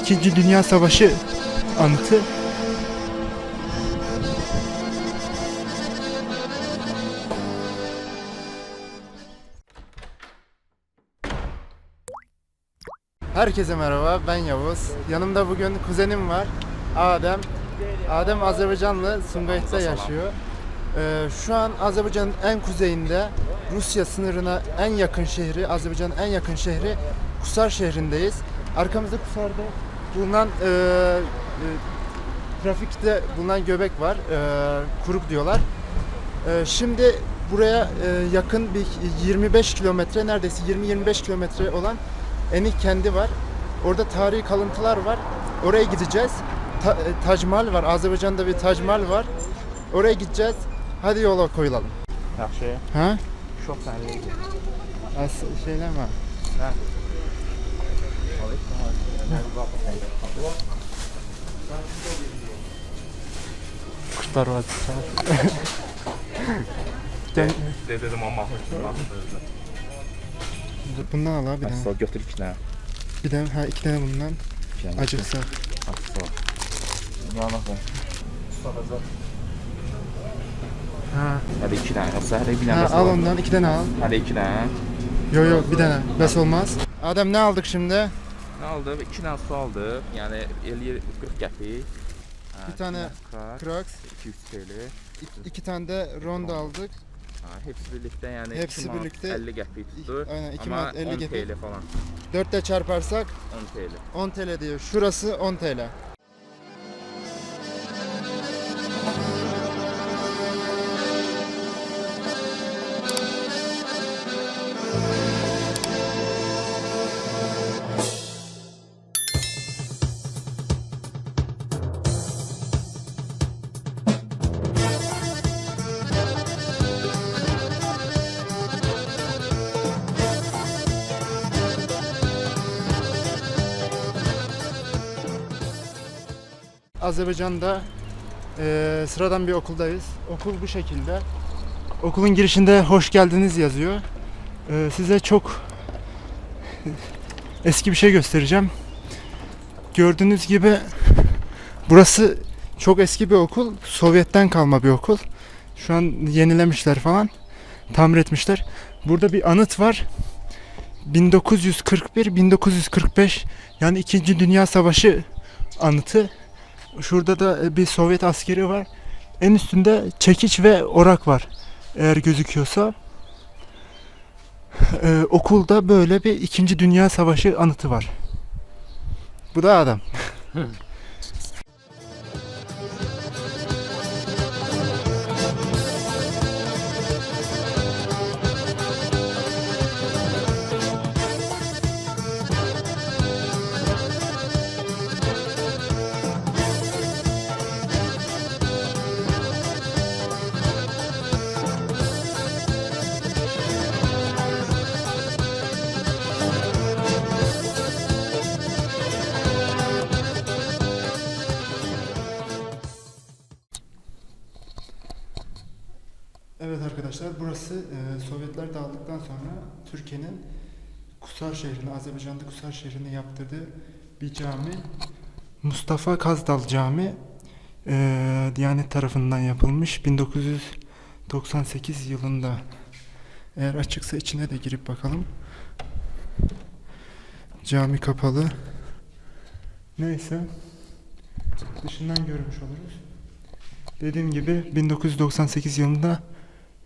İkinci Dünya Savaşı anıtı. Herkese merhaba, ben Yavuz. Yanımda bugün kuzenim var, Adem. Adem Azerbaycanlı, Sumgayit'te yaşıyor. Ee, şu an Azerbaycan'ın en kuzeyinde, Rusya sınırına en yakın şehri, Azerbaycan'ın en yakın şehri Kusar şehrindeyiz. Arkamızda Kusar'da bulunan e, e, trafikte bulunan göbek var, e, kuruk diyorlar. E, şimdi buraya e, yakın bir 25 kilometre, neredeyse 20-25 kilometre olan Enik kendi var. Orada tarihi kalıntılar var. Oraya gideceğiz. Ta- e, Tac Mahal var. Azerbaycan'da bir Tac Mahal var. Oraya gideceğiz. Hadi yola koyulalım. Yaxşı. Ha? Çox sənli. As şeyler var. Kuşlar var. Gel, Dedim amma bundan al abi bir tane. Asla götür iki dənə. Bir tane, ha iki tane bundan. Dənə. Acıksa. Asla. Yana bax. Ha. Hadi iki dənə. Yoxsa hələ bir ha dənə. al ondan iki tane al. Hadi iki dənə. Yo yo bir tane. Bes olmaz. Adem ne aldık şimdi? Nə aldıq? İki dənə su aldıq. Yəni eləyir 40 qəpik. Bir tane Crocs. 200 TL. İki, iki tane de Rondo aldık. Ha, hepsi birlikte yani Hepsi 2 manat birlikte 50 qəpik tutdu. aynen, iki Amma manat 50 10 qəpik. TL falan. Dörtte çarparsak 10 TL. 10 TL diyor. Şurası 10 TL. Azerbaycan'da eee, sıradan bir okuldayız. Okul bu şekilde. Okulun girişinde hoş geldiniz yazıyor. Eee, size çok eski bir şey göstereceğim. Gördüğünüz gibi burası çok eski bir okul. Sovyetten kalma bir okul. Şu an yenilemişler falan. Tamir etmişler. Burada bir anıt var. 1941-1945 yani 2. Dünya Savaşı anıtı. Şurada da e, bir Sovyet askeri var. En üstünde çekiç ve orak var. Eğer gözüküyorsa. Ee, okulda böyle bir 2. Dünya Savaşı anıtı var. Bu da adam. Burası e, Sovyetler dağıldıktan sonra Türkiye'nin Kusar şehrini, Azerbaycan'da Kusar şehrini yaptırdığı bir cami. Mustafa Kazdal Cami e, Diyanet tarafından yapılmış 1998 yılında. Eğer açıksa içine de girip bakalım. Cami kapalı. Neyse. Dışından görmüş oluruz. Dediğim gibi 1998 yılında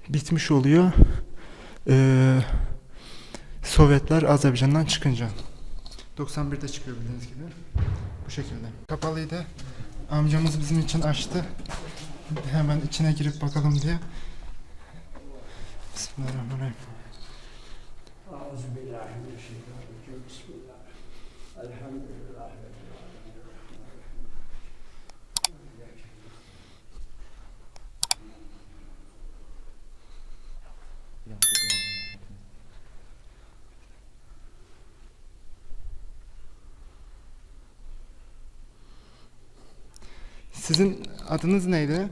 bitmiş oluyor. Ee, Sovyetler Azerbaycan'dan çıkınca. 91'de çıkıyor bildiğiniz gibi. Bu şekilde. Kapalıydı. Amcamız bizim için açtı. Hemen içine girip bakalım diye. Bismillahirrahmanirrahim. Bismillahirrahmanirrahim. Elhamdülillah. Sizin adınız neydi?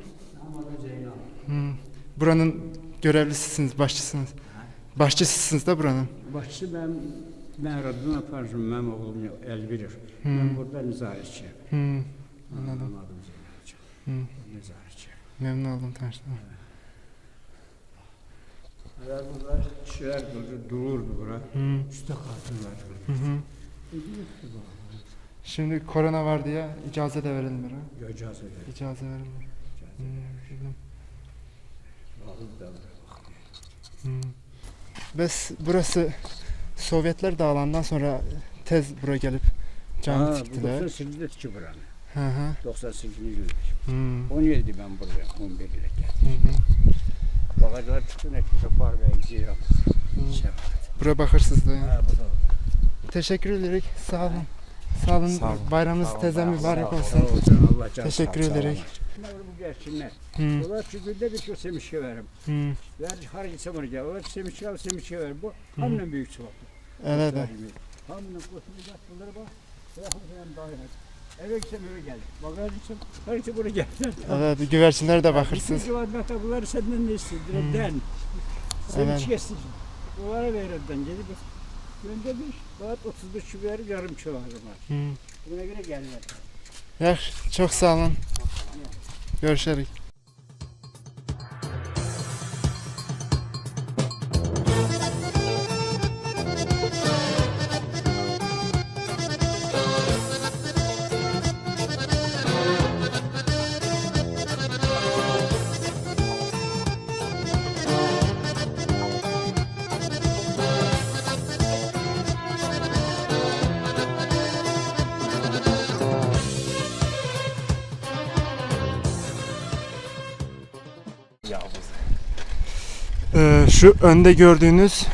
Hmm. Buranın görevlisisiniz, başçısınız. Başçısısınız da buranın. Başçı ben Ben Radyon Aparcım, benim oğlum Elbirir. Hmm. Ben burada nezaretçiyim. Hmm, anladım. Anladım Zeynep'ciğim. Hmm, Nezaretçiyim. memnun oldum tanıştığıma. Burada şeyler durdu, dururdu bura. Hmm, Üstte katırlar. hı hı. Şimdi korona var diye icazet de verilmiyor. ha? Göreceğiz öyle. İcazet verilmiyor. Hmm, da Hmm. Bes burası Sovyetler dağılandan sonra tez buraya gelip cami Ha, bu diktiler. 98'de ki buranın. Hı hı. 98 yıl. Hmm, 17 ben buraya, 11 ile geldim. hı hı. Çıktı, ne küçük var ve eksiği yok. Hmm. Buraya bakırsınız da. Ha, bu da Teşekkür ederiz. Sağ olun. Sağ olun. Sağ olun. Bayramınız Sağ olun, teze sağ olun, mübarek olun. olsun. Allah canı Teşekkür sağ ederek. Bunlar bu gerçinler. Hmm, Bunlar çünkü de bir çok semişke verim. hmm. Ver har gitse bunu gel. Onlar semişke al semişke verim. Bu Hı. hamle büyük çubuk. Evet. evet. Hamle koşulacak bunları bak. Bırakın sen daha iyi. Eve gitsem eve gel. Bagaj gitsem buraya gel. Evet, güvercinlere de bakırsınız. Bütün civarında bunları senden ne istiyor? Hmm. Direkten. Evet. Semişke istiyor. Bunlara verirden gelip Önde bir saat 35 şu verir yarım çuval var. Hmm. Buna göre gelmez. Ya, çok sağ olun. Görüşürüz. Ee, şu önde gördüğünüz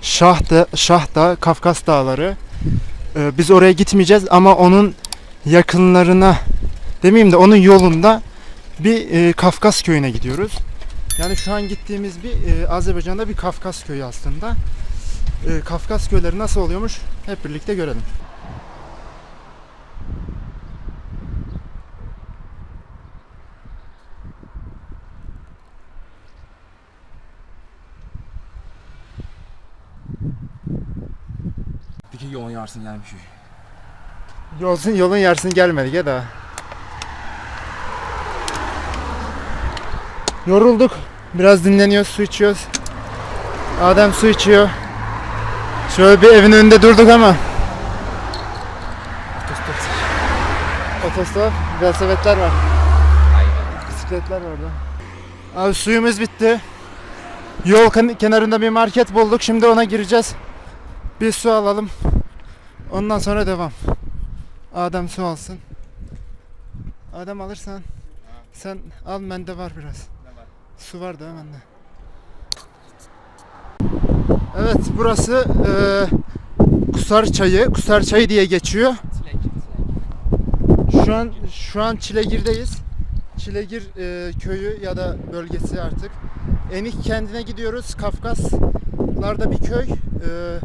Şah da, Şah Kafkas Dağları. Ee, biz oraya gitmeyeceğiz ama onun yakınlarına demeyeyim de onun yolunda bir e, Kafkas köyüne gidiyoruz. Yani şu an gittiğimiz bir e, Azerbaycan'da bir Kafkas köyü aslında. E, Kafkas köyleri nasıl oluyormuş hep birlikte görelim. Yolun yarısını gelmişik. Yolun, yolun yarısını gelmedik ya da. Yorulduk. Biraz dinleniyoruz, su içiyoruz. Adem su içiyor. Şöyle bir evin önünde durduk ama. Otostop, velosipedler var. Aynen. Bisikletler var orada. Abi suyumuz bitti. Yol kenarında bir market bulduk. Şimdi ona gireceğiz. Bir su alalım. Ondan sonra devam. Adem su alsın. Adem alırsan. Sen al bende var biraz. Su var da bende. Evet burası eee Kusar Çayı. Kusar Çayı diye geçiyor. Şu an şu an Çilegir'deyiz. Çilegir e, köyü ya da bölgesi artık. Enik kendine gidiyoruz. Kafkaslarda bir köy. E,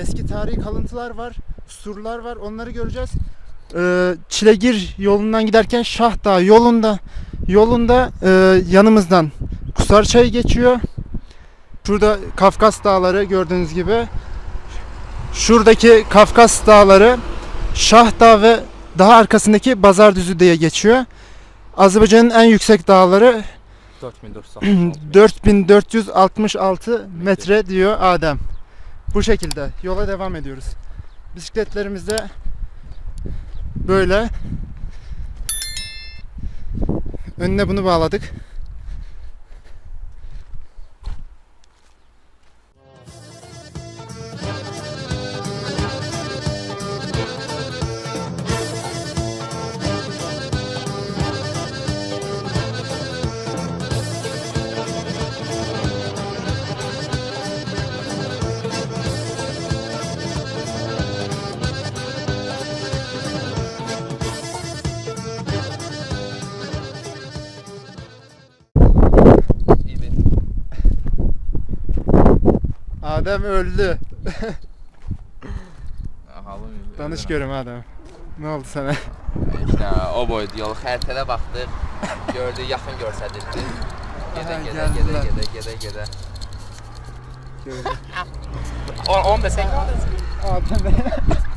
eski tarihi kalıntılar var. Surlar var. Onları göreceğiz. E, Çilegir yolundan giderken Şah Dağı yolunda yolunda e, yanımızdan Kusarçay geçiyor. Şurada Kafkas Dağları gördüğünüz gibi. Şuradaki Kafkas Dağları Şah Dağı ve daha arkasındaki Bazardüzü diye geçiyor. Azerbaycan'ın en yüksek dağları 4466. 4466 metre diyor Adem. Bu şekilde yola devam ediyoruz. Bisikletlerimizde böyle önüne bunu bağladık. Adam öldü. Danış görüm adam. Ne oldu sana? İşte o boyda yol xəritədə baxdıq. Gördü yaxın göstərildi. Gedə gedə gedə gedə gedə gedə. Gördü. 10 da sen kaldın. Adam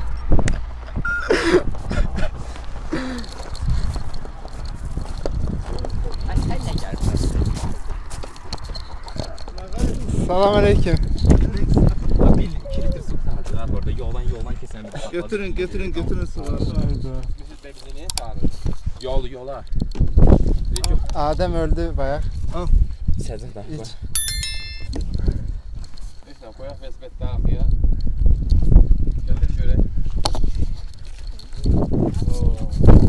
Salam aleyküm. Orada yoldan yoldan kesen bir Götürün götürün götürün suları. Bizi de bizi niye çağırdın? Yol yola. Adem öldü bayağı. Al. İçecek daha. İç. Neyse koyak vesbet daha ya. Götür şöyle. Oo.